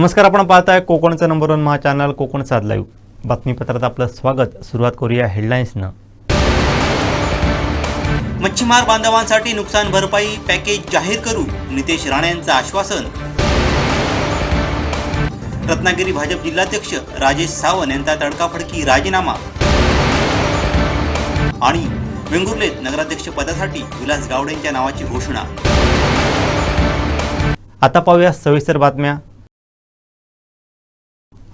नमस्कार आपण पाहताय कोकणचं number one Maha channel Kokan साध लाईव्ह बातमीपत्रात आपलं स्वागत. सुरुवात करूया हेडलाईन्सनं मच्छीमार बांधवांसाठी नुकसान भरपाई पॅकेज जाहीर करू नितेश राणेंचं आश्वासन. रत्नागिरी भाजप जिल्हाध्यक्ष राजेश सावंत यांचा तडकाफडकी राजीनामा. आणि वेंगुर्लेत नगराध्यक्ष पदासाठी विलास गावडेंच्या नावाची घोषणा. आता पाहूया सविस्तर बातम्या.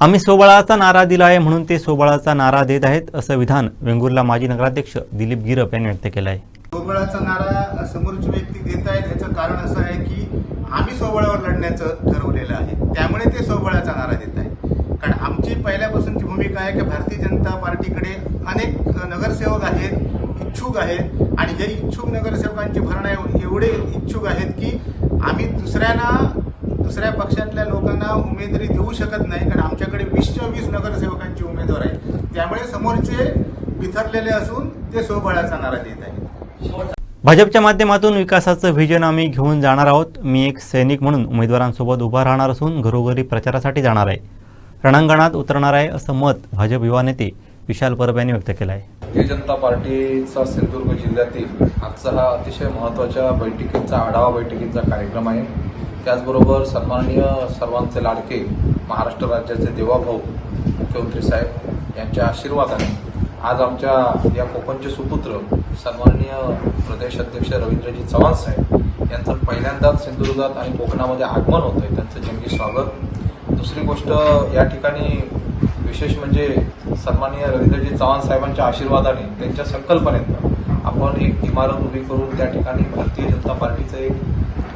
आम्ही सोबळाचा नारा दिला आहे म्हणून ते सोबळाचा नारा देत आहेत असं विधान वेंगुर्ला माजी नगराध्यक्ष दिलीप गिरप यांनी व्यक्त केलं आहे. सोबळाचा नारा समोरची व्यक्ती देत आहेत याचं कारण असं आहे की आम्ही सोबळावर लढण्याचं ठरवलेलं आहे. त्यामुळे ते सोबळाचा नारा देत आहेत. कारण आमची पहिल्यापासूनची भूमिका आहे की भारतीय जनता पार्टीकडे अनेक नगरसेवक आहेत इच्छुक आहेत. आणि हे इच्छुक नगरसेवकांची भरणा एवढे इच्छुक आहेत की आम्ही दुसऱ्यांना दुसऱ्या पक्षातल्या लोकांना उमेदवारी देऊ शकत नाही कारण आमच्याकडे वीसच्या वीस नगरसेवकांची उमेदवार आहे त्यामुळे समोरचे बिथरलेले असून ते सोबळाचा नारा देत आहेत. भाजपच्या माध्यमातून विकासाचं व्हिजन आम्ही घेऊन जाणार आहोत. मी एक सैनिक म्हणून उमेदवारांसोबत उभा राहणार असून घरोघरी प्रचारासाठी जाणार आहे. रणांगणात उतरणार आहे असं मत भाजप युवा नेते विशाल परब यांनी व्यक्त केलं आहे भारतीय जनता पार्टीचा सिंधुदुर्ग जिल्ह्यातील आजचा हा अतिशय महत्त्वाच्या बैठकीचा आढावा बैठकीचा कार्यक्रम आहे. त्याचबरोबर सन्माननीय सर्वांचे लाडके महाराष्ट्र राज्याचे देवाभाऊ मुख्यमंत्री साहेब यांच्या आशीर्वादाने आज आमच्या या कोकणचे सुपुत्र सन्माननीय प्रदेश अध्यक्ष रवींद्रजी चव्हाण साहेब यांचं पहिल्यांदाच सिंधुदुर्गात आणि कोकणामध्ये आगमन होतं आहे त्यांचं जंगी स्वागत. दुसरी गोष्ट या ठिकाणी विशेष म्हणजे सन्माननीय रवींद्रजी चव्हाण साहेबांच्या आशीर्वादाने त्यांच्या संकल्पनेतनं आपण एक इमारत उभी करून त्या ठिकाणी भारतीय जनता पार्टीचं एक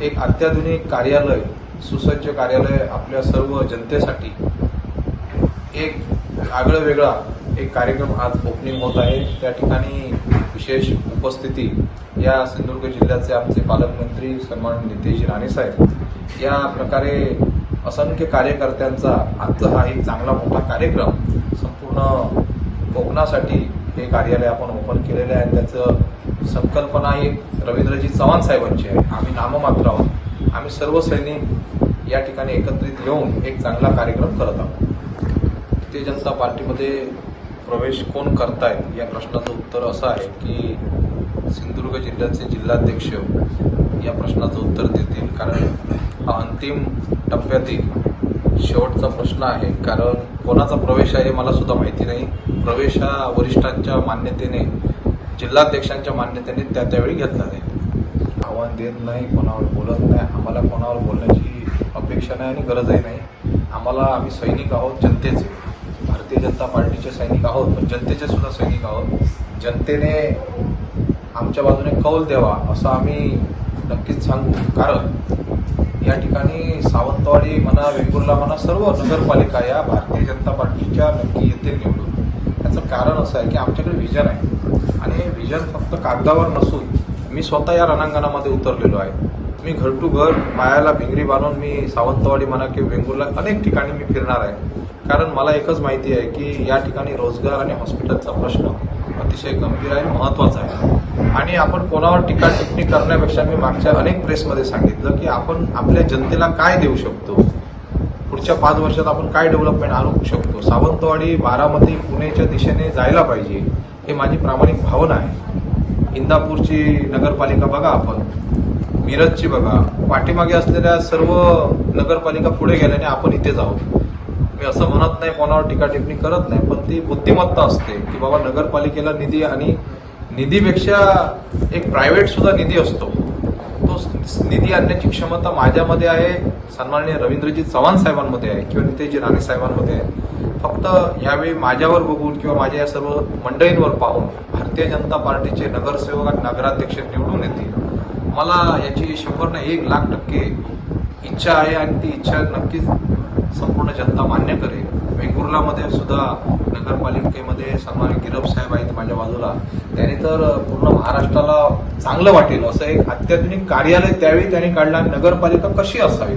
एक अत्याधुनिक कार्यालय सुसज्ज कार्यालय आपल्या सर्व जनतेसाठी एक आगळं वेगळा एक कार्यक्रम आज ओपनिंग होत आहे. त्या ठिकाणी विशेष उपस्थिती या सिंधुदुर्ग जिल्ह्याचे आमचे पालकमंत्री सन्मान नितेश राणेसाहेब या प्रकारे असंख्य कार्यकर्त्यांचा आजचा हा एक चांगला मोठा कार्यक्रम संपूर्ण कोकणासाठी हे कार्यालय आपण ओपन केलेलं आहे आणि त्याचं संकल्पना ही रवींद्रजी चव्हाण साहेबांची आहे. आम्ही नाममात्र आहोत. आम्ही सर्व सैनिक या ठिकाणी एकत्रित येऊन एक चांगला कार्यक्रम करत आहोत. भारतीय जनता पार्टीमध्ये प्रवेश कोण करतायत या प्रश्नाचं उत्तर असं आहे की सिंधुदुर्ग जिल्ह्याचे जिल्हाध्यक्ष या प्रश्नाचं उत्तर देतील कारण हा अंतिम टप्प्यातील शेवटचा प्रश्न आहे. कारण कोणाचा प्रवेश आहे हे मला सुद्धा माहिती नाही. प्रवेश हा वरिष्ठांच्या मान्यतेने जिल्हाध्यक्षांच्या मान्यतेने त्या त्यावेळी घेतला जाईल आव्हान देत नाही कोणावर बोलत नाही आम्हाला कोणावर बोलण्याची अपेक्षा नाही आणि गरजही नाही. आम्हाला आम्ही सैनिक आहोत जनतेचे. भारतीय जनता पार्टीचे सैनिक आहोत पण जनतेचे सुद्धा सैनिक आहोत. जनतेने आमच्या बाजूने कौल द्यावा असं आम्ही नक्कीच सांगू. कारण या ठिकाणी सावंतवाडी म्हणा वेंगुर्ला म्हणा सर्व नगरपालिका या भारतीय जनता पार्टीच्या नक्की येतील निवडून. याचं कारण असं आहे की आमच्याकडे व्हिजन आहे. आणि हे विजन फक्त कागदावर नसून मी स्वतः या रणांगणामध्ये उतरलेलो आहे. मी घर टू घर पायाला भिंगरी बांधून मी सावंतवाडी म्हणा किंवा वेंगुर्ला अनेक ठिकाणी मी फिरणार आहे. कारण मला एकच माहिती आहे की या ठिकाणी रोजगार आणि हॉस्पिटलचा प्रश्न अतिशय गंभीर आहे महत्त्वाचा आहे. आणि आपण कोणावर टीका टिप्पणी करण्यापेक्षा मी मागच्या अनेक प्रेसमध्ये सांगितलं की आपण आपल्या जनतेला काय देऊ शकतो? पुढच्या पाच वर्षात आपण काय डेव्हलपमेंट आणू शकतो? सावंतवाडी बारामती पुणेच्या दिशेने जायला पाहिजे. हे माझी प्रामाणिक भावना आहे. इंदापूरची नगरपालिका बघा आपण. मिरजची बघा. पाठीमागे असलेल्या सर्व नगरपालिका पुढे गेल्याने आपण इथेच आहोत मी असं म्हणत नाही कोणावर टीका टिप्पणी करत नाही पण ती बुद्धिमत्ता असते की बाबा नगरपालिकेला निधी आणि निधीपेक्षा एक प्रायव्हेट सुद्धा निधी असतो. तो निधी आणण्याची क्षमता माझ्यामध्ये आहे सन्माननीय रवींद्रजी चव्हाण साहेबांमध्ये आहे किंवा नितेशजी राणे साहेबांमध्ये आहे. फक्त यावेळी माझ्यावर बघून किंवा माझ्या या सर्व मंडळींवर पाहून भारतीय जनता पार्टीचे नगरसेवक आणि नगराध्यक्ष निवडून येतील. मला याची शंभर नाही एक लाख टक्के इच्छा आहे आणि ती इच्छा नक्कीच संपूर्ण जनता मान्य करेल. वेंगुर्लामध्ये सुद्धा नगरपालिकेमध्ये सन्मान गिरब साहेब आहेत माझ्या बाजूला. त्याने तर पूर्ण महाराष्ट्राला चांगलं वाटेल. असं एक अत्याधुनिक कार्यालय त्यावेळी त्यांनी काढलं आणि नगरपालिका कशी असावी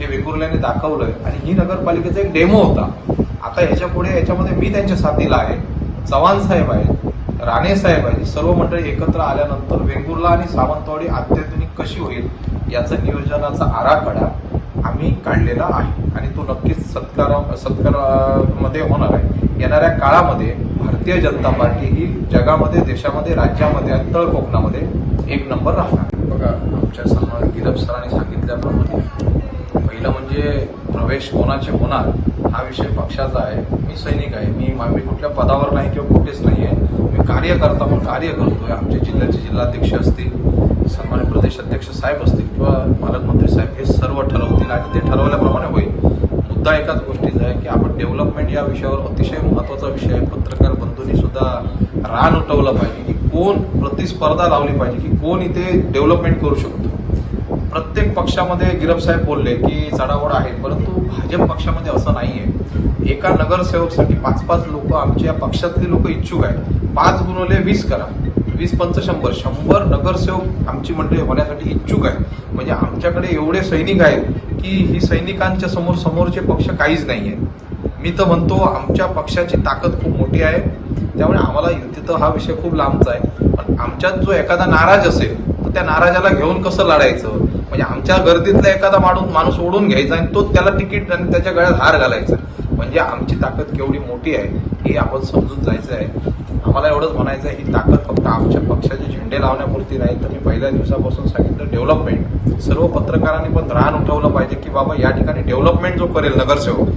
हे वेंगुर्ल्याने दाखवलंय. आणि ही नगरपालिकेचा एक डेमो होता. आता ह्याच्या पुढे याच्यामध्ये मी त्यांच्या साथीला आहे. चव्हाण साहेब आहेत राणे साहेब आहेत सर्व मंडळी एकत्र आल्यानंतर वेंगुर्ला आणि सावंतवाडी अत्याधुनिक कशी होईल याचं नियोजनाचा आराखडा आम्ही काढलेला आहे. आणि तो नक्कीच सत्कार सत्कारामध्ये होणार आहे. येणाऱ्या काळामध्ये भारतीय जनता पार्टी ही जगामध्ये देशामध्ये राज्यामध्ये आणि तळ कोकणामध्ये एक नंबर राहणार. बघा आमच्यासमोर गिरप सरांनी सांगितल्याप्रमाणे पहिलं म्हणजे प्रवेश कोणाचे होणार हा विषय पक्षाचा आहे. मी सैनिक आहे. मी मी कुठल्या पदावर नाही किंवा कुठेच नाही आहे. मी कार्यकर्ता म्हणून कार्य करतोय. आमच्या जिल्ह्याचे जिल्हाध्यक्ष असतील सन्मान्य प्रदेश अध्यक्ष साहेब असतील किंवा पालकमंत्री साहेब हे सर्व ठरवतील आणि ते ठरवल्याप्रमाणे होईल. मुद्दा एकाच गोष्टीचा आहे की आपण डेव्हलपमेंट या विषयावर अतिशय महत्त्वाचा विषय आहे. पत्रकार बंधूंनी सुद्धा रान उठवलं पाहिजे की कोण प्रतिस्पर्धा लावली पाहिजे की कोण इथे डेव्हलपमेंट करू शकतो. प्रत्येक पक्षामध्ये गिरब साहेब बोलले की चढावड आहे परंतु भाजप पक्षामध्ये असं नाही आहे एका नगरसेवकसाठी पाच पाच लोक आमच्या पक्षातले लोक इच्छुक आहेत. पाच गुणवले वीस करा. वीस पंच शंभर. शंभर नगरसेवक आमची मंडळी होण्यासाठी इच्छुक आहे म्हणजे आमच्याकडे एवढे सैनिक आहेत की ही सैनिकांच्या समोर समोरचे पक्ष काहीच नाही आहे मी तर म्हणतो आमच्या पक्षाची ताकद खूप मोठी आहे. त्यामुळे आम्हाला युतीचा हा विषय खूप लांबचा आहे. पण आमच्यात जो एखादा नाराज असेल त्या नाराजाला घेऊन कसं लढायचं? म्हणजे आमच्या गर्दीतला एखादा माणूस माणूस ओढून घ्यायचा आणि तो त्याला तिकीट आणि त्याच्या गळ्यात हार घालायचा. म्हणजे आमची ताकद केवढी मोठी आहे हे आपण समजून जायचं आहे. आम्हाला एवढंच म्हणायचं आहे ही ताकद फक्त आमच्या पक्षाचे झेंडे लावण्यापुरती नाही तर मी पहिल्या दिवसापासून सांगितलं डेव्हलपमेंट सर्व पत्रकारांनी पण रान उठवलं पाहिजे की बाबा या ठिकाणी डेव्हलपमेंट जो करेल नगरसेवक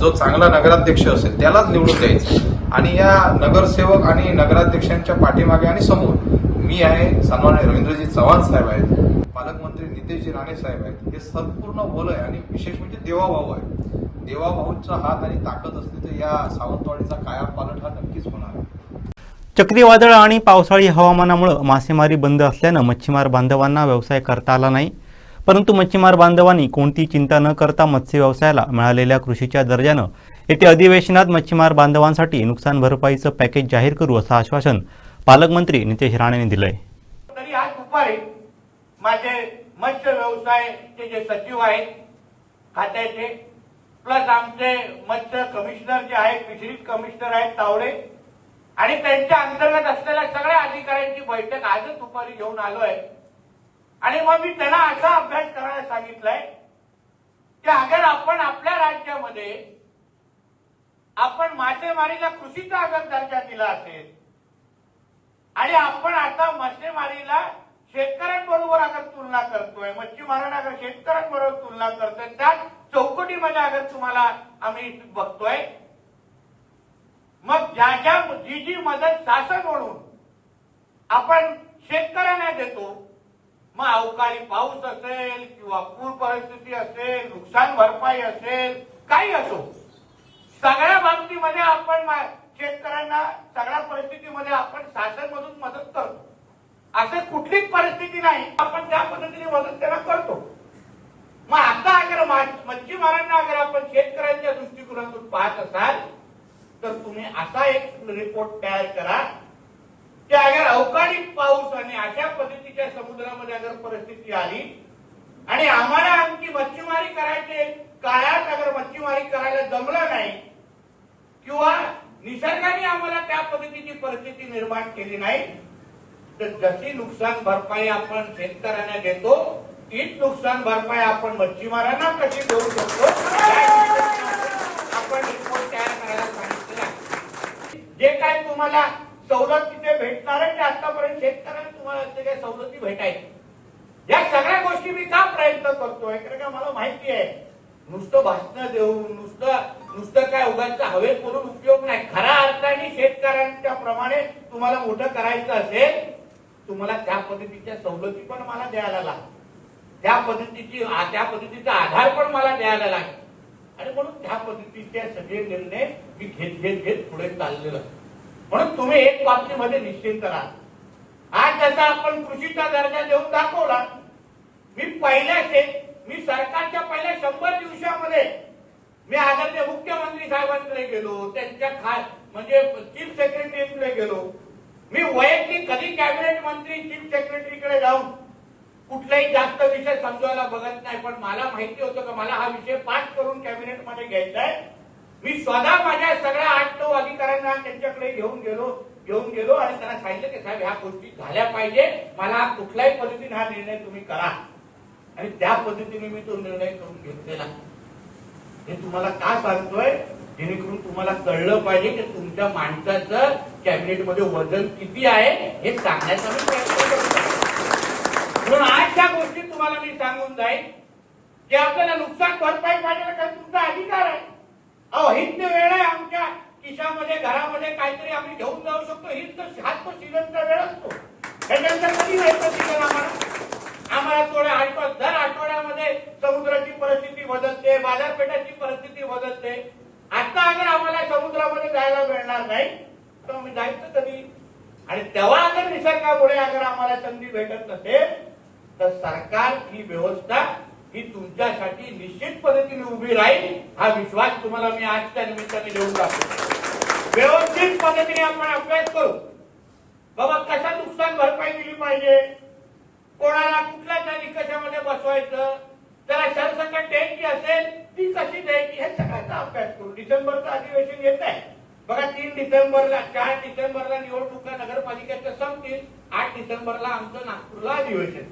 जो चांगला नगराध्यक्ष असेल त्यालाच निवडून द्यायचं. आणि या नगरसेवक आणि नगराध्यक्षांच्या पाठीमागे आणि समोर मी आहे सन्मान्य रवींद्रजी चव्हाण साहेब आहेत पालकमंत्री नितेशजी राणे साहेब आहेत. हे संपूर्ण बोल आहे आणि विशेष म्हणजे देवाभाऊ आहे देवाभाऊंचा हात आणि ताकद असली तर या सावंतवाडीचा कायम पालट हा नक्कीच होणार. आहे चक्रीवादळ आणि पावसाळी हवामानामुळं मासेमारी बंद असल्यानं मच्छीमार बांधवांना व्यवसाय करता आला नाही. परंतु मच्छीमार बांधवांनी कोणती चिंता न करता मत्स्य व्यवसायाला मिळालेल्या कृषीच्या दर्जानं येत्या अधिवेशनात मच्छीमार बांधवांसाठी नुकसान भरपाईचं पॅकेज जाहीर करू असं आश्वासन पालकमंत्री नितेश राणेंनी दिलंय. तरी आज दुपारी माझे मत्स्य व्यवसायचे जे सचिव आहेत खात्याचे प्लस आमचे मत्स्य कमिशनर जे आहेत फिशरीज कमिशनर आहेत तावडे आणि त्यांच्या अंतर्गत असलेल्या सगळ्या अधिकाऱ्यांची बैठक आजच दुपारी घेऊन आलोय. आणि मग मी त्यांना असा अभ्यास करायला सांगितलंय की अगर आपण आपल्या राज्यामध्ये आपण मासेमारीला कृषीचा अगर दर्जा दिला असेल आणि आपण आता मच्छीमारीला शेतकऱ्यांबरोबर अगर तुलना करतोय मच्छीमारांना अगर शेतकऱ्यांबरोबर तुलना करतोय त्या चौकटीमध्ये अगर तुम्हाला आम्ही बघतोय मग ज्या ज्या जी जी मदत शासन म्हणून आपण शेतकऱ्यांना देतो मग अवकाळी पाऊस असेल किंवा पूर परिस्थिती असेल नुकसान भरपाई असेल काही असो सगळ्या बाबतीमध्ये आपण शेतकऱ्यांना सगळ्या परिस्थितीमध्ये आपण शासनमधून मदत करतो. असं कुठलीच परिस्थिती नाही आपण त्या पद्धतीने मदत त्यांना करतो. मग आता अगर मच्छीमारांना अगर आपण शेतकऱ्यांच्या दृष्टिकोनातून पाहत असाल तर तुम्ही असा एक रिपोर्ट तयार करा की अगर अवकाळी पाऊस आणि अशा पद्धतीच्या समुद्रामध्ये अगर परिस्थिती आली आणि आम्हाला आमची मच्छीमारी करायचे काळात अगर मच्छीमारी करायला जमलं नाही किंवा निसर्गाने आम्हाला त्या पद्धतीची परिस्थिती निर्माण केली नाही. तर जशी नुकसान भरपाई आपण शेतकऱ्यांना देतो तीच नुकसान भरपाई आपण मच्छीमारांना कशी देऊ शकतो? आपण रिपोर्ट तयार करायला सांगितलं जे काय तुम्हाला सवलत तिथे भेटणार आहे ते आतापर्यंत शेतकऱ्यांना तुम्हाला ते काही सवलती भेटायची. या सगळ्या गोष्टी मी का प्रयत्न करतोय? कारण का मला माहिती आहे नुसतं भाषण देऊन नुसतं नुसतं काय उगाच हवेत करून उपयोग नाही. खऱ्या अर्थाने शेतकऱ्यांच्या प्रमाणे तुम्हाला मोठं करायचं असेल तुम्हाला त्या पद्धतीच्या सवलती पण मला द्यायला लागतात त्या पद्धतीची त्या पद्धतीचा आधार पण मला द्यायला लागेल. आणि म्हणून त्या पद्धतीचे सगळे निर्णय मी घेत घेत घेत पुढे चाललेलो म्हणून तुम्ही एक बाबतीमध्ये निश्चिंत राहा. आज जसा आपण कृषीचा दर्जा देऊन दाखवला मी पहिल्या शेत मी सरकारच्या पहिल्या शंभर दिवसामध्ये मी आदरणीय मुख्यमंत्री साहेबांकडे गेलो त्यांच्या खा म्हणजे चीफ सेक्रेटरीकडे गेलो. मी वैयक्तिक कधी कॅबिनेट मंत्री चीफ सेक्रेटरीकडे जाऊन कुठलाही जास्त विषय समजवायला बघत नाही पण मला माहिती होतं का मला हा विषय पास करून कॅबिनेटमध्ये घ्यायचा आहे. मी स्वतः माझ्या सगळ्या आठ नऊ अधिकाऱ्यांना त्यांच्याकडे घेऊन गेलो घेऊन गेलो आणि त्यांना सांगितलं की साहेब ह्या गोष्टी झाल्या पाहिजे. मला कुठल्याही पद्धतीने हा निर्णय तुम्ही करा. आणि त्या पद्धतीने मी तो निर्णय करून घेतलेला. हे तुम्हाला का सांगतोय? जेणेकरून तुम्हाला कळलं पाहिजे की तुमच्या माणसाचं कॅबिनेटमध्ये वजन किती आहे हे सांगण्याचा मी प्रयत्न करतो म्हणून आज त्या गोष्टी तुम्हाला मी सांगून जाईल की आपल्याला नुकसान भरपाई पाहिजे कारण तुमचा अधिकार आहे. अहो हीच वेळ आहे आमच्या. खिशामध्ये घरामध्ये काहीतरी आम्ही घेऊन जाऊ शकतो. हीच तर हात तो सीझनचा वेळ असतो. त्याच्यानंतर कधी वेळ सीझन आम्हाला? आम्हाला थोड्या आठवड दर आठवड्यामध्ये समुद्राची परिस्थिती बदलते बाजारपेठाची परिस्थिती बदलते. आता अगर आम्हाला समुद्रामध्ये जायला मिळणार नाही तर आम्ही जायचं कधी? आणि तेव्हा अगर निसर्गामुळे अगर आम्हाला संधी भेटत नसेल तर सरकार ही व्यवस्था ही तुमच्यासाठी निश्चित पद्धतीने उभी राहील हा विश्वास तुम्हाला मी आजच्या निमित्ताने देऊन टाकतो. व्यवस्थित पद्धतीने आपण अभ्यास करू. बाबा कशा नुकसान भरपाई दिली पाहिजे? कोणाला कुठल्या त्या निकषामध्ये बसवायचं त्याला सरसकट द्यायची असेल ती कशी द्यायची हे सगळ्याचा अभ्यास करू डिसेंबरचं अधिवेशन येत आहे. बघा तीन डिसेंबरला चार डिसेंबरला निवडणुका नगरपालिकेचं संपतील. आठ डिसेंबरला आमचं नागपूरला अधिवेशन.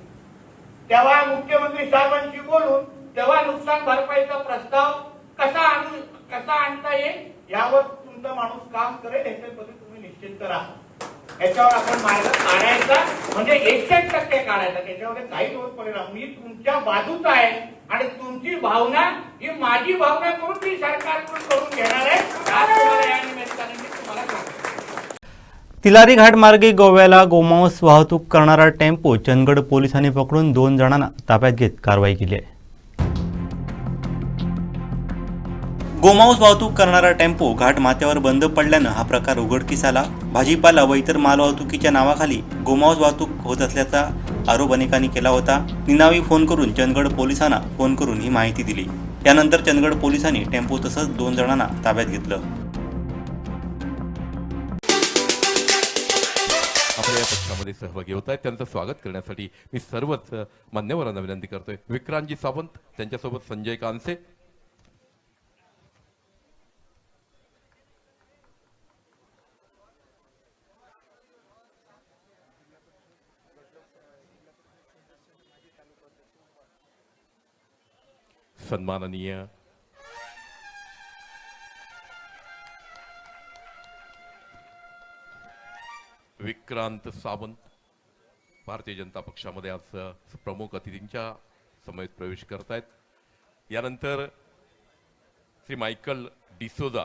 तेव्हा मुख्यमंत्री साहेबांशी बोलून तेव्हा नुकसान भरपाईचा प्रस्ताव कसा आणू कसा आणता येईल यावर तुमचा माणूस काम करेल याच्यामध्ये तुम्ही निश्चिंत करा याच्यावर आपण मार्ग काढायचा म्हणजे एकशे टक्के काढायचा. त्याच्यामध्ये काही दोन परिणाम मी तुमच्या बाजूच आहे आणि तुमची भावना ही माझी भावना करून मी सरकारकडून करून घेणार आहे. तुम्हाला या निमित्ताने मी तुम्हाला सांगतो. तिलारी घाट मार्गे गोव्याला गोमांस वाहतूक करणारा टेम्पो चंदगड पोलिसांनी पकडून दोन जणांना ताब्यात घेत कारवाई केली आहे. गोमांस वाहतूक करणारा टेम्पो घाट माथ्यावर बंद पडल्यानं हा प्रकार उघडकीस आला भाजीपाला व इतर मालवाहतुकीच्या नावाखाली गोमांस वाहतूक होत असल्याचा आरोप अनेकांनी केला होता. निनावी फोन करून चंदगड पोलिसांना फोन करून ही माहिती दिली. त्यानंतर चंदगड पोलिसांनी टेम्पो तसंच दोन जणांना ताब्यात घेतलं. आपल्या या पक्षामध्ये सहभागी होत आहेत. त्यांचं स्वागत करण्यासाठी मी सर्वच मान्यवरांना विनंती करतोय. विक्रांतजी सावंत त्यांच्यासोबत संजय कानसे सन्माननीय। विक्रांत सावंत भारतीय जनता पक्षामध्ये आज प्रमुख अतिथींच्या समेत प्रवेश करतायत. यानंतर श्री मायकल डिसोजा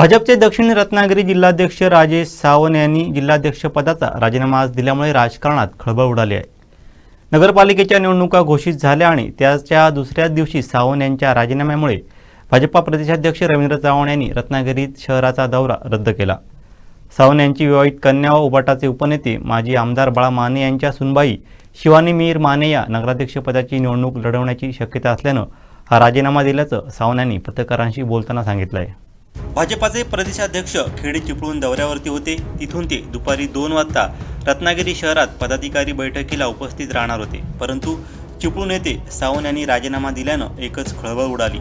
भाजपचे दक्षिण रत्नागिरी जिल्हाध्यक्ष राजेश सावंत यांनी जिल्हाध्यक्षपदाचा राजीनामा आज दिल्यामुळे राजकारणात खळबळ उडाली आहे. नगरपालिकेच्या निवडणुका घोषित झाल्या आणि त्याच्या दुसऱ्याच दिवशी सावंत यांच्या राजीनाम्यामुळे भाजपा प्रदेशाध्यक्ष रवींद्र चव्हाण यांनी रत्नागिरीत शहराचा दौरा रद्द केला. सावंत यांची विवाहित कन्या व उबाटाचे उपनेते माजी आमदार बाळा माने यांच्या सुनबाई शिवानी मीर माने या नगराध्यक्षपदाची निवडणूक लढवण्याची शक्यता असल्यानं हा राजीनामा दिल्याचं सावंत यांनी पत्रकारांशी बोलताना सांगितलं आहे भाजपाचे प्रदेशाध्यक्ष खेडे चिपळूण दौऱ्यावरती होते. तिथून ते दुपारी दोन वाजता रत्नागिरी शहरात पदाधिकारी बैठकीला उपस्थित राहणार होते. परंतु चिपळूण येथे सावंत यांनी राजीनामा दिल्यानं एकच खळबळ उडाली.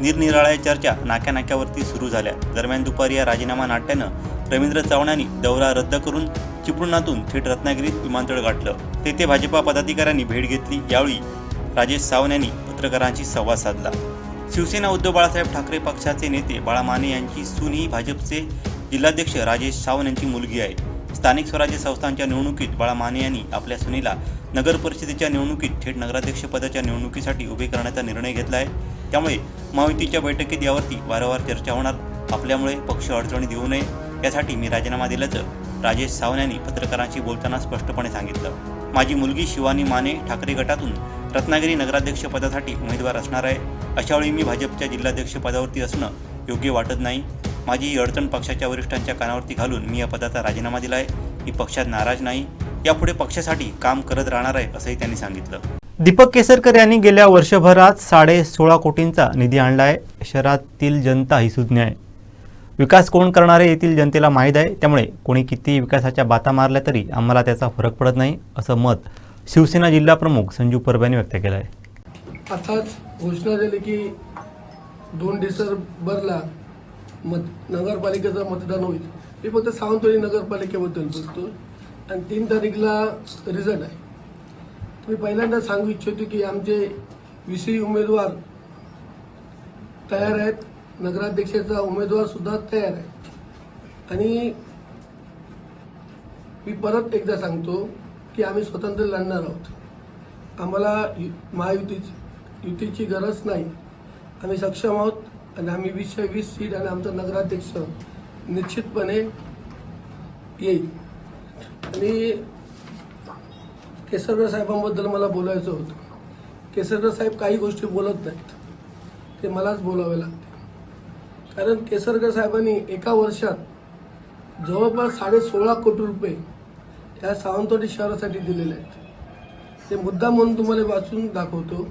निरनिराळ्या चर्चा नाक्यानाक्यावरती सुरू झाल्या. दरम्यान दुपारी या राजीनामा नाट्यानं रवींद्र चव्हाणांनी दौरा रद्द करून चिपळुणातून थेट रत्नागिरीत विमानतळ गाठलं. तेथे भाजपा पदाधिकाऱ्यांनी भेट घेतली. यावेळी राजेश सावंत यांनी पत्रकारांशी संवाद साधला. शिवसेना उद्धव बाळासाहेब ठाकरे पक्षाचे नेते बाळा माने यांची सून ही भाजपचे जिल्हाध्यक्ष राजेश सावंत यांची मुलगी आहे. स्थानिक स्वराज्य संस्थांच्या निवडणुकीत बाळा माने यांनी आपल्या सुनेला नगर परिषदेच्या निवडणुकीत थेट नगराध्यक्षपदाच्या निवडणुकीसाठी उभे करण्याचा निर्णय घेतला आहे. त्यामुळे महायुतीच्या बैठकीत यावरती वारंवार चर्चा होणार. आपल्यामुळे पक्ष अडचणीत देऊ नये. यासाठी मी राजीनामा दिल्याचं राजेश सावंत यांनी पत्रकारांशी बोलताना स्पष्टपणे सांगितलं. माझी मुलगी शिवानी माने ठाकरे गटातून रत्नागिरी नगराध्यक्ष पदासाठी उमेदवार असणार आहे. अशावेळी मी भाजपच्या जिल्हाध्यक्ष पदावरती असणं योग्य वाटत नाही. माझी ही अडचण पक्षाच्या वरिष्ठांच्या कानावरती घालून मी या पदाचा राजीनामा दिला आहे. मी पक्षात नाराज नाही. यापुढे पक्षासाठी काम करत राहणार आहे असंही त्यांनी सांगितलं. दीपक केसरकर यांनी गेल्या वर्षभरात साडे सोळा कोटींचा निधी आणला आहे. शहरातील जनता ही सुज्ञ आहे. विकास कोण करणारे येथील जनतेला माहीत आहे. त्यामुळे कोणी किती विकासाच्या बाता मारल्या तरी आम्हाला त्याचा फरक पडत नाही असं मत शिवसेना जिल्हा प्रमुख संजू परब यांनी व्यक्त केलं आहे. आताच घोषणा झाली की दोन डिसेंबरला मत नगरपालिकेचं मतदान होईल. मी फक्त सावंतवाडी नगरपालिकेबद्दल बोलतो आणि तीन तारीखला रिझल्ट आहे. मी पहिल्यांदा सांगू इच्छितो की आमचे विषयी उमेदवार तयार आहेत. नगराध्यक्षाचा उमेदवार सुद्धा तयार आहे. आणि मी परत एकदा सांगतो की आम्ही स्वतंत्र लढणार आहोत. आम्हाला यु- महायुतीची युतीची गरज नाही. आम्ही सक्षम आहोत आणि आम्ही वीसशे वीस सीट आणि आमचा नगराध्यक्ष निश्चितपणे येईल. आणि केसरकर साहेबांबद्दल मला बोलायचं होतं. केसरकर साहेब काही गोष्टी बोलत नाहीत. ते मलाच बोलावे लागतं कारण केसरकर साहेबांनी एका वर्षात जवळपास साडे सोळा कोटी रुपये या सावंतवाडी शहरासाठी दिलेले आहेत. ते मुद्दा म्हणून तुम्हाला वाचून दाखवतो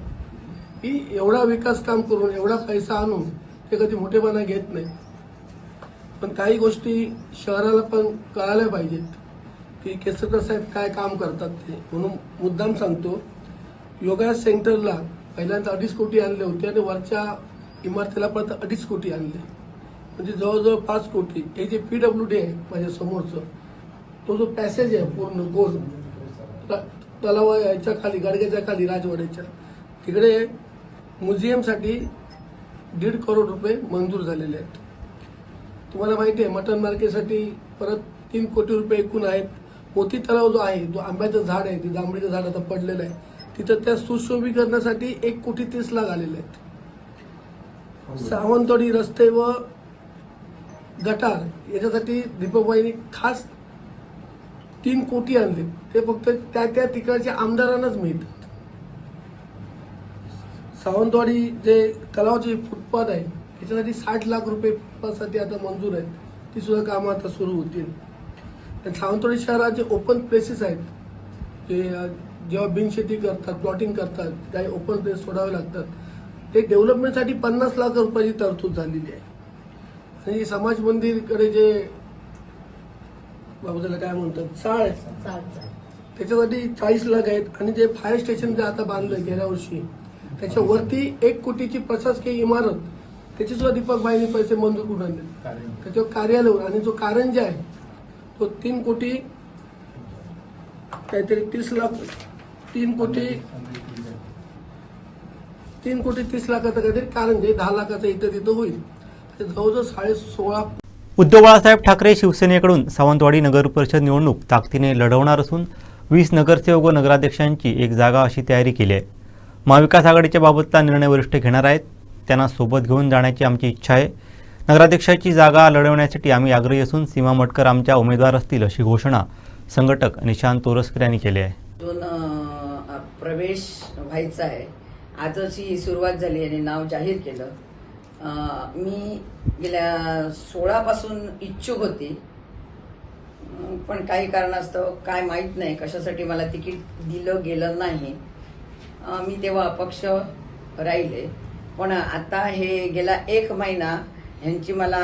की एवढा विकास काम करून एवढा पैसा आणून ते कधी मोठेपणा घेत नाही. पण काही गोष्टी शहराला पण कळायला पाहिजेत की केसरकर साहेब काय काम करतात ते म्हणून मुद्दाम सांगतो. योगा सेंटरला पहिल्यांदा अडीच कोटी आणले होते आणि वरच्या इमारतीला परत अडीच कोटी आणले. म्हणजे जवळजवळ पाच कोटी. हे जे पीडब्ल्यू डी आहे माझ्या समोरचं तो जो पॅसेज आहे पूर्ण गोल त- तलाव याच्या खाली गाडग्याच्या खाली राजवाड्याच्या. तिकडे म्युझियमसाठी दीड करोड रुपये मंजूर झालेले आहेत. तुम्हाला माहिती आहे मटन मार्केटसाठी परत तीन कोटी रुपये एकूण आहेत. मोती तलाव जो आहे जो आंब्याचं झाड आहे ते जांभळीचं झाड आता पडलेलं आहे. तिथं त्या सुशोभीकरणासाठी एक कोटी तीस लाख आलेले आहेत. सावंतवाडी रस्ते व गटार याच्यासाठी दीपकबाईंनी खास तीन कोटी आणले. ते फक्त त्या त्या तिकडच्या आमदारांनाच मिळतात. सावंतवाडी जे तलावाची फुटपाथ आहे त्याच्यासाठी साठ लाख रुपये फुटपाथसाठी आता मंजूर आहेत. ती सुद्धा कामं आता सुरू होतील. आणि सावंतवाडी शहरात जे ओपन प्लेसेस आहेत जे जेव्हा बिनशेती करतात प्लॉटिंग करतात काही ओपन प्लेस सोडावे लागतात. ते डेव्हलपमेंटसाठी पन्नास लाख रुपयाची तरतूद झालेली आहे. आणि समाज मंदिरकडे जे बाबा त्याला काय म्हणतात चाळ आहे. त्याच्यासाठी चाळीस लाख आहेत. आणि जे फायर स्टेशन जे आता बांधलंय गेल्या वर्षी त्याच्यावरती एक कोटीची प्रशासकीय इमारत त्याचे सुद्धा दीपक भाईने पैसे मंजूर करून आणले त्याच्यावर कार्यालय आणि जो कारंजे आहे तो तीन कोटी काहीतरी तीस लाख तीन कोटी तीन कोटी तीस लाखाचं काहीतरी कारंजे दहा लाखाचं इथं तिथं होईल. ते जवळजवळ साडे सोळा उद्धव बाळासाहेब ठाकरे शिवसेनेकडून सावंतवाडी नगर परिषद निवडणूक ताकदीने लढवणार असून वीस नगरसेवक व नगराध्यक्षांची एक जागा अशी तयारी केली आहे. महाविकास आघाडीच्या बाबतचा निर्णय वरिष्ठ घेणार आहेत. त्यांना सोबत घेऊन जाण्याची आमची इच्छा आहे. नगराध्यक्षाची जागा लढवण्यासाठी आम्ही आग्रही असून सीमा मटकर आमच्या उमेदवार असतील अशी घोषणा संघटक निशांत तोरसकर यांनी केली आहे. प्रवेश व्हायचा आहे. आजच ही सुरुवात झाली आणि नाव जाहीर केलं. मी गेल्या सोळापासून इच्छुक होती. पण काही कारणास्तव काय माहीत नाही कशासाठी मला तिकीट दिलं गेलं नाही. मी तेव्हा अपक्ष राहिले. पण आता हे गेला एक महिना ह्यांची मला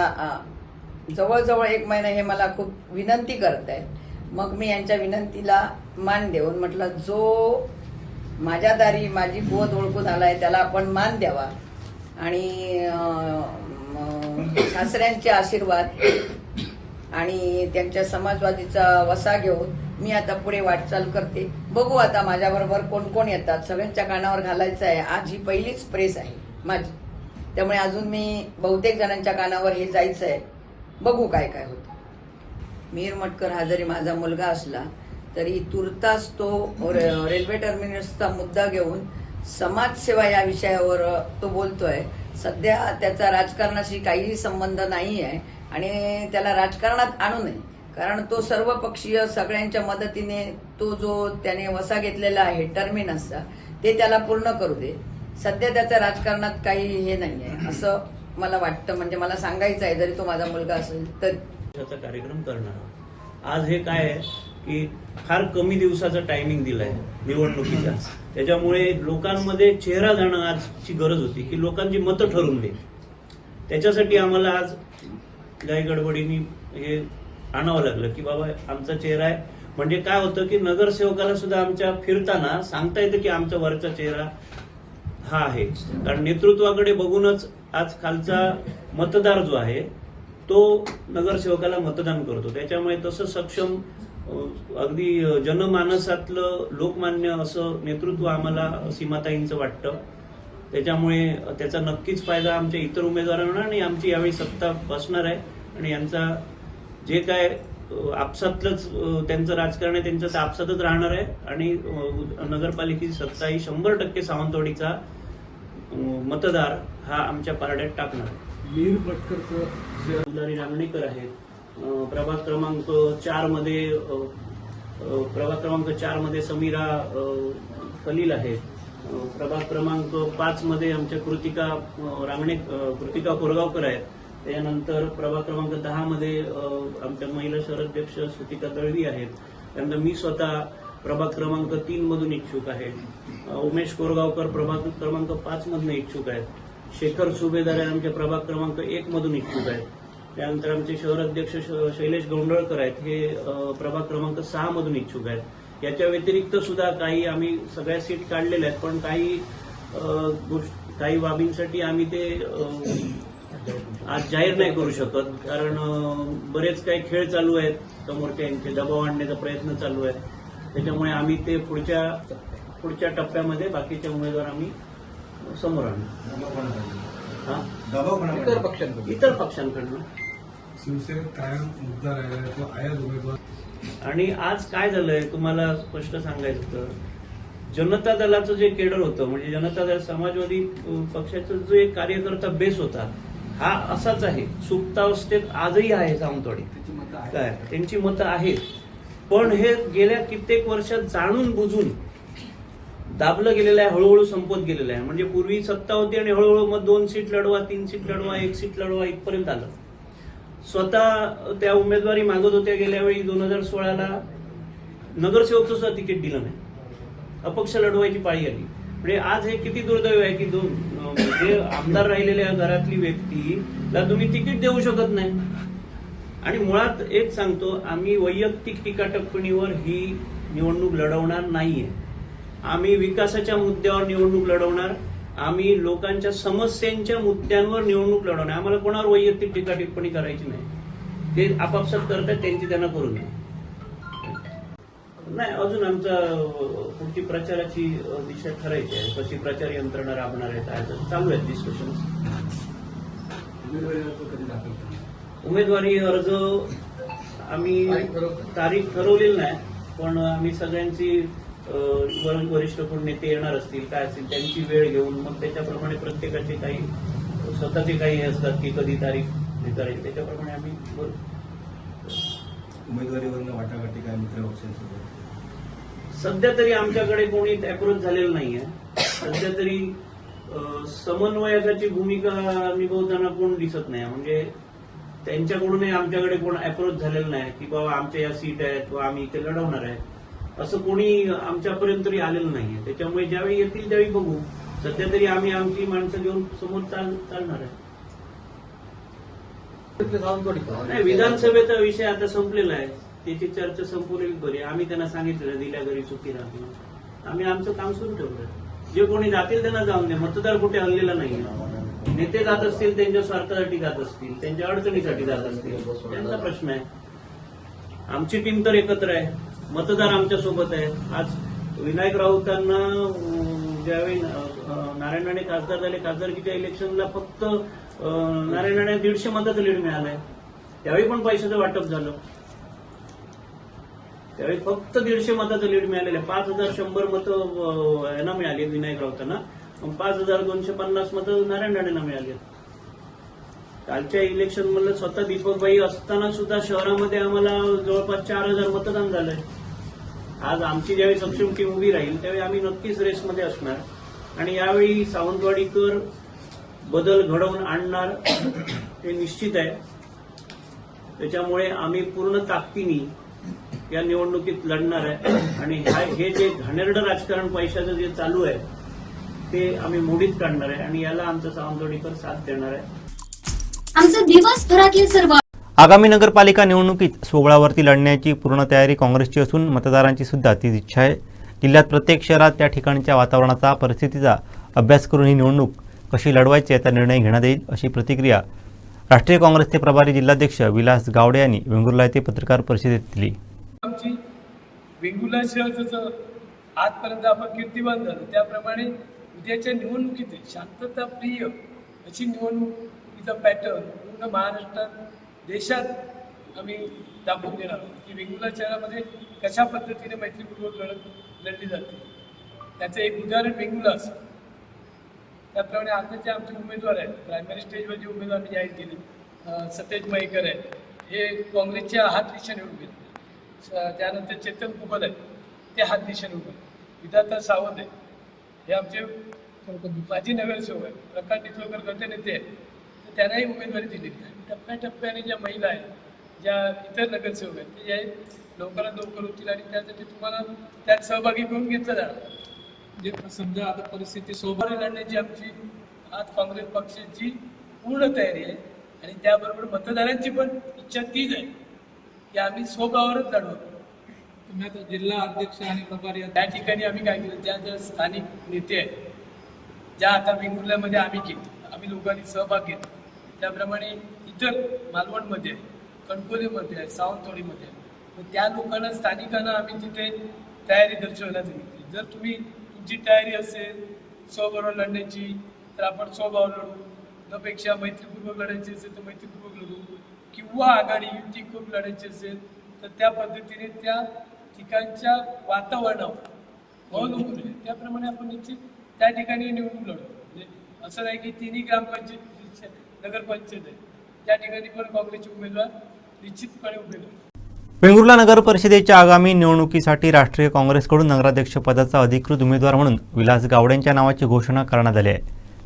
जवळजवळ एक महिना हे मला खूप विनंती करत आहेत मग मी यांच्या विनंतीला मान देऊन म्हटलं जो माझ्या दारी माझी बोध ओळखून आलाय त्याला आपण मान द्यावा. आणि सासऱ्यांचे आशीर्वाद आणि त्यांच्या समाजवादीचा वसा घेऊन मी आता पुढे वाटचाल करते. बघू आता माझ्याबरोबर कोण कोण येतात. सगळ्यांच्या कानावर घालायचं आहे. आज ही पहिलीच प्रेस आहे माझी. त्यामुळे अजून मी बहुतेक जणांच्या कानावर हे जायचं आहे बघू काय काय होतं. मीर मटकर हा जरी माझा मुलगा असला तरी तुर्तास तो रे- रेल्वे टर्मिनसचा मुद्दा घेऊन समाजसेवा या विषयावर तो बोलतोय. सध्या त्याचा राजकारणाशी काहीही संबंध नाही आहे आणि त्याला राजकारणात आणू नये. कारण तो सर्व पक्षीय सगळ्यांच्या मदतीने तो जो त्याने वसा घेतलेला आहे टर्मिनसचा ते त्याला पूर्ण करू दे. सध्या त्याचा राजकारणात काही हे नाही आहे असं मला वाटतं. म्हणजे मला सांगायचं आहे जरी तो माझा मुलगा असेल तर. कार्यक्रम करणार आज हे काय आहे? की फार कमी दिवसाचा टायमिंग दिलाय निवडणुकीचा त्याच्यामुळे लोकांमध्ये चेहरा जाणं आजची गरज होती की लोकांची मतं ठरवून दे त्याच्यासाठी आम्हाला आज गाय गडबडीने हे आणावं लागलं की बाबा आमचा चेहरा आहे. म्हणजे काय होतं की नगरसेवकाला सुद्धा आमच्या फिरताना सांगता येतं की आमचा वरचा चेहरा हा आहे. कारण नेतृत्वाकडे बघूनच आज खालचा मतदार जो आहे तो नगरसेवकाला मतदान करतो. त्याच्यामुळे तसं सक्षम अगदी जनमानसातलं लोकमान्य असं नेतृत्व आम्हाला सीमाताईंचं वाटतं. त्याच्यामुळे त्याचा नक्कीच फायदा आमच्या इतर उमेदवारांना आणि आमची यावेळी सत्ता बसणार आहे. आणि यांचा जे काय आपसातलंच त्यांचं राजकारण आहे त्यांचं आपसातच राहणार आहे. आणि नगरपालिकेची सत्ता ही शंभर टक्के सावंतवाडीचा मतदार हा आमच्या पारड्यात टाकणार आहे. उदारी रांगणेकर आहेत प्रभाग क्रमांक चारमध्ये प्रभाग क्रमांक चारमध्ये समीरा कलील आहे. प्रभाग क्रमांक पाच मध्ये आमच्या कृतिका रांगणे कृतिका कोरगावकर आहेत. त्यानंतर प्रभाग क्रमांक दहा मध्ये आमच्या महिला शहराध्यक्ष सुतिका दळवी आहेत. त्यानंतर मी स्वतः प्रभाग क्रमांक तीन मधून इच्छुक आहे. उमेश कोरगावकर प्रभाग क्रमांक पाच मधून इच्छुक आहेत. शेखर सुभेदार आमच्या प्रभाग क्रमांक एक मधून इच्छुक आहेत. त्यानंतर आमचे शहर अध्यक्ष श- शैलेश गौंडळकर आहेत. हे प्रभाग क्रमांक सहा मधून इच्छुक आहेत. याच्या व्यतिरिक्त सुद्धा काही आम्ही सगळ्या सीट काढलेल्या आहेत पण काही गोष्ट- काही बाबींसाठी आम्ही ते आज जाहीर नाही करू शकत. कारण बरेच काही खेळ चालू आहेत. समोरच्या यांचे दबाव आणण्याचा प्रयत्न चालू आहे त्याच्यामुळे आम्ही ते पुढच्या पुढच्या टप्प्यामध्ये बाकीचे उमेदवार आम्ही समोर आणू. हा? इतर पक्षांकडून. इतर पक्षांकडनं. शिवसेनेत कायम मुद्दा राहिला आहे तो आयात उमेदवार आणि आज काय झालंय तुम्हाला स्पष्ट सांगायचं तर जनता दलाचं जे केडर होतं म्हणजे जनता दल समाजवादी पक्षाचा जो एक कार्यकर्ता बेस होता हा असाच आहे. सुप्तावस्थेत आजही आहे सावंतवाडी. काय? त्यांची मतं आहेत. पण हे गेल्या कित्येक वर्षात जाणून बुजून दाबलं गेलेलं आहे हळूहळू संपत गेलेलं आहे. म्हणजे पूर्वी सत्ता होती आणि हळूहळू मग दोन सीट लढवा तीन सीट लढवा एक सीट लढवा इथपर्यंत आलं. स्वतः त्या उमेदवारी मागत होत्या गेल्या वेळी दोन हजार सोळाला. नगरसेवकचं सुद्धा तिकीट दिलं नाही. अपक्ष लढवायची पाळी आली. म्हणजे आज हे किती दुर्दैव आहे की दोन म्हणजे आमदार राहिलेल्या घरातली व्यक्तीला तुम्ही तिकीट देऊ शकत नाही. आणि मुळात एक सांगतो आम्ही वैयक्तिक टीका टिप्पणीवर ही निवडणूक लढवणार नाहीये. आम्ही विकासाच्या मुद्द्यावर निवडणूक लढवणार. आम्ही लोकांच्या समस्यांच्या मुद्द्यांवर निवडणूक लढवणार आम्हाला कोणावर वैयक्तिक टीका टिप्पणी करायची नाही. ते आपापसात करतात त्यांची त्यांना करू नये नाही अजून आमचा पुढची प्रचाराची दिशा ठरायची आहे. कशी प्रचार यंत्रणा राबणार आहे काय तर चालू आहेत डिस्कशन उमेदवारी अर्ज आम्ही तारीख ठरवलेली नाही पण आम्ही सगळ्यांची वरिष्ठ कोण नेते येणार असतील काय असतील त्यांची वेळ घेऊन मग त्याच्याप्रमाणे प्रत्येकाचे काही स्वतःचे काही हे असतात की कधी तारीख हे करायची त्याच्याप्रमाणे आम्ही वर- उमेदवारीवरनं वाटाघाटी काय मित्रपक्षांसोबत सध्या तरी आमच्याकडे कोणी अप्रोच झालेलं नाहीये. सध्या तरी समन्वयकाची भूमिका निभवताना कोण दिसत नाही. म्हणजे त्यांच्याकडूनही आमच्याकडे कोण अप्रोच झालेलं नाही की बाबा आमच्या या सीट आहेत किंवा आम्ही इथे लढवणार आहे असं कोणी आमच्यापर्यंत तरी आलेलं नाहीये. त्याच्यामुळे ज्यावेळी येतील त्यावेळी बघू. सध्या तरी आम्ही आमची माणसं घेऊन समोर चालणार आहे. नाही विधानसभेचा विषय आता संपलेला आहे. त्याची चर्चा संपूर्ण बरी आम्ही त्यांना सांगितलं दिल्या घरी चुकी राहते आम्ही आमचं काम सुरू ठेवलं. जे कोणी जातील त्यांना जाऊन द्या. मतदार कुठे हल्लेला नाही नेते जात असतील त्यांच्या स्वार्थासाठी जात असतील त्यांच्या अडचणीसाठी जात असतील. त्यांचा प्रश्न आहे. आमची टीम तर एकत्र आहे. मतदार आमच्यासोबत आहे आज विनायक राऊतांना ज्यावेळी नारायण राणे खासदार झाले खासदारकीच्या इलेक्शनला फक्त नारायण राणे दीडशे मताचं लीड मिळालंय. त्यावेळी पण पैशाचं वाटप झालं. त्यावेळी फक्त दीडशे मताचं लीड मिळालेलं आहे. पाच हजार शंभर मतं यांना मिळाली विनायक राऊतांना. मग पाच हजार दोनशे पन्नास मतं नारायण राणेंना मिळाली कालच्या इलेक्शन मधलं स्वतः दीपकबाई असताना सुद्धा शहरामध्ये आम्हाला जवळपास चार हजार मतदान झालंय. आज आमची ज्यावेळी सक्षम उभी राहील त्यावेळी आम्ही नक्कीच रेसमध्ये असणार. आणि यावेळी सावंतवाडीकर बदल घडवून आणणार हे निश्चित आहे. त्याच्यामुळे आम्ही पूर्ण ताकदीने या निवडणुकीत लढणार आहे. आणि हे जे घाणेरडं राजकारण पैशाचं जे चालू आहे ते आम्ही मोडीत काढणार आहे. आणि याला आमचा सावंतवाडीकर साथ देणार आहे. आमचं दिवसभरातील सर्व आगामी नगरपालिका निवडणुकीत सोहळावरती लढण्याची पूर्ण तयारी काँग्रेसची असून मतदारांची सुद्धा तीच इच्छा आहे. जिल्ह्यात प्रत्येक शहरात त्या ठिकाणच्या वातावरणाचा परिस्थितीचा अभ्यास करून ही निवडणूक कशी लढवायची याचा निर्णय घेण्यात येईल अशी प्रतिक्रिया राष्ट्रीय काँग्रेसचे प्रभारी जिल्हाध्यक्ष विलास गावडे यांनी वेंगुर्ला येथे पत्रकार परिषदेत दिली. आमची वेंगुर्ला शहर जसं आजपर्यंत आपण कीर्तिमान झालं. त्याप्रमाणे उद्याच्या निवडणुकीत शांतता प्रिय अशी निवडणुकीचा पॅटर्न पूर्ण महाराष्ट्रात देशात आम्ही दाखवून देणार आहोत की वेंगुला शहरामध्ये कशा पद्धतीने मैत्रीपूर्वक लढत लढली जाते. त्याचं एक उदाहरण वेंगुला असं. त्याप्रमाणे आता जे आमचे उमेदवार आहेत प्रायमरी स्टेजवर जे उमेदवार मी जाहीर केले सतेज मयेकर आहेत हे काँग्रेसच्या हात दिशेने उभे स- त्यानंतर चेतन कुबल आहेत ते हात दिशेने उभे विधाता सावंत आहे हे आमचे माजी नगरसेवक आहेत. प्रकाश निचोळकर गटनेते आहेत. त्यांनाही उमेदवारी आहे टप्प्याटप्प्याने ज्या महिला आहेत ज्या इतर नगरसेवक आहेत ते जे आहेत लवकरात लवकर होतील आणि त्यासाठी तुम्हाला त्यात सहभागी करून घेतलं जाणार. जे समजा आता परिस्थिती सोबत लढण्याची आमची आज काँग्रेस पक्षाची पूर्ण तयारी आहे आणि त्याबरोबर मतदारांची पण इच्छा तीच आहे की आम्ही स्वबळावरच लढवतो तुम्ही आता जिल्हा अध्यक्ष आणि प्रभारी त्या ठिकाणी आम्ही काय केलं ज्या ज्या स्थानिक नेते आहेत ज्या आता वेंगुर्ल्यामध्ये आम्ही केली आम्ही लोकांनी सहभाग घेतला. त्याप्रमाणे इतर मालवणमध्ये आहे कणकोलीमध्ये आहे सावंतवाडीमध्ये आहे. मग त्या लोकांना स्थानिकांना आम्ही तिथे तयारी दर्शवायला सांगितली. जर तुम्ही तुमची तयारी असेल स्वबरोबर लढण्याची तर आपण स्वभाव लढू. नपेक्षा मैत्रीपूर्वक लढायची असेल तर मैत्रीपूर्वक लढू. किंवा आघाडी युती करून लढायची असेल तर त्या पद्धतीने त्या ठिकाणच्या वातावरणावर अवलंबून आहे त्याप्रमाणे आपण निश्चित त्या ठिकाणी निवडून लढू. म्हणजे असं नाही की तिन्ही ग्रामपंचायत नगरपंचायत आहे. त्या ठिकाणी पण काँग्रेसचे उमेदवार निश्चितपणे उभे राहतील. वेंगुर्ला नगर परिषदेच्या आगामी निवडणुकीसाठी राष्ट्रीय काँग्रेसकडून नगराध्यक्षपदाचा अधिकृत उमेदवार म्हणून विलास गावडेंच्या नावाची घोषणा करण्यात आली आहे.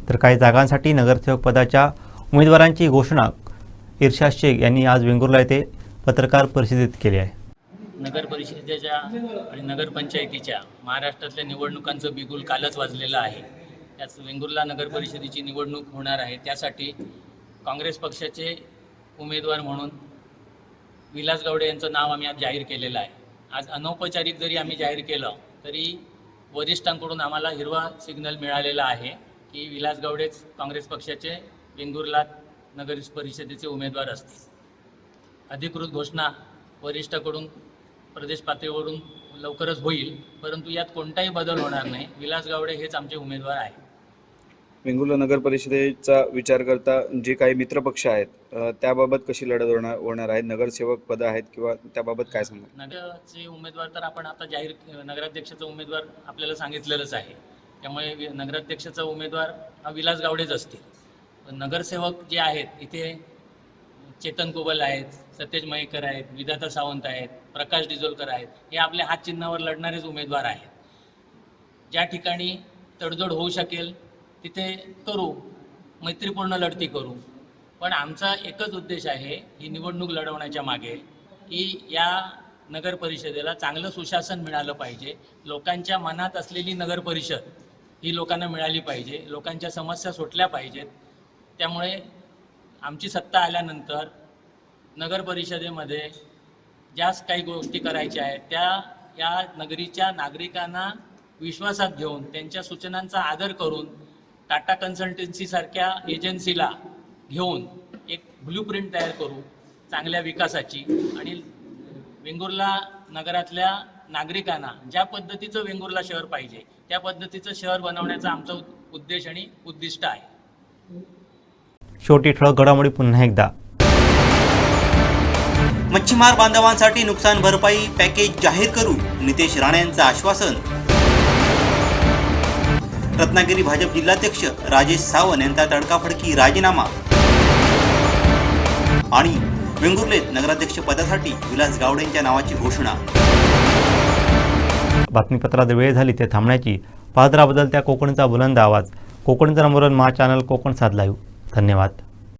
तर काही जागांसाठी नगरसेवक पदाच्या उमेदवारांची घोषणा इर्शाद शेख यांनी आज वेंगुर्ला येथे पत्रकार परिषदेत केली आहे. नगर परिषदेच्या आणि नगरपंचायतीच्या महाराष्ट्रातल्या निवडणुकांचं बिगुल कालच वाजलेलं आहे. त्याच वेंगुर्ला नगर परिषदेची निवडणूक होणार आहे. त्यासाठी काँग्रेस पक्षाचे उमेदवार म्हणून विलास गावडे यांचं नाव आम्ही आज जाहीर केलेलं आहे. आज अनौपचारिक जरी आम्ही जाहीर केलं तरी वरिष्ठांकडून आम्हाला हिरवा सिग्नल मिळालेला आहे की विलास गावडेच काँग्रेस पक्षाचे वेंगुर्ला नगर परिषदेचे उमेदवार असतील. अधिकृत घोषणा वरिष्ठाकडून प्रदेश पातळीवरून लवकरच होईल परंतु यात कोणताही बदल होणार नाही. विलास गावडे हेच आमचे उमेदवार आहेत. वेंगुर्ला नगर परिषदेचा विचार करता जे काही मित्रपक्ष आहेत त्याबाबत कशी लढत होणार होणार आहेत नगरसेवक पद आहेत किंवा त्याबाबत काय सांगा नगरचे उमेदवार तर आपण आता जाहीर नगराध्यक्षाचा उमेदवार आपल्याला सांगितलेलंच आहे. त्यामुळे नगराध्यक्षाचा उमेदवार हा विलास गावडेच असतील. नगरसेवक जे आहेत इथे चेतन कोबल आहेत सतेज मयेकर आहेत विधाता सावंत आहेत प्रकाश डिझोलकर आहेत हे आपल्या हात चिन्हावर लढणारेच उमेदवार आहेत. ज्या ठिकाणी तडजोड होऊ शकेल तिथे करू मैत्रीपूर्ण लढती करू. पण आमचा एकच उद्देश आहे ही निवडणूक लढवण्याच्या मागे की या नगर परिषदेला चांगलं सुशासन मिळालं पाहिजे. लोकांच्या मनात असलेली नगर परिषद ही लोकांना मिळाली पाहिजे. लोकांच्या समस्या सुटल्या पाहिजेत. त्यामुळे आमची सत्ता आल्यानंतर नगर परिषदेमध्ये ज्या काही गोष्टी करायच्या आहेत त्या या नगरीच्या नागरिकांना विश्वासात घेऊन त्यांच्या सूचनांचा आदर करून टाटा कन्सल्टन्सीसारख्या एजन्सीला घेऊन एक ब्ल्यू प्रिंट तयार करू चांगल्या विकासाची. आणि वेंगुर्ला नगरातल्या नागरिकांना ज्या पद्धतीचं वेंगुर्ला शहर पाहिजे त्या पद्धतीचं शहर बनवण्याचा आमचा उद- उद्देश आणि उद्दिष्ट आहे. शेवटी ठळक घडामोडी पुन्हा एकदा. मच्छीमार बांधवांसाठी नुकसान भरपाई पॅकेज जाहीर करू नितेश राणे यांचं आश्वासन. रत्नागिरी भाजप जिल्हाध्यक्ष राजेश सावंत यांचा तडकाफडकी राजीनामा. आणि वेंगुर्लेत नगराध्यक्ष पदासाठी विलास गावडेंच्या नावाची घोषणा. बातमीपत्रात वेळ झाली ते थांबण्याची. पादराबद्दल त्या कोकणचा बुलंद आवाज. कोकणचा number one Maha channel Kokan साधला धन्यवाद.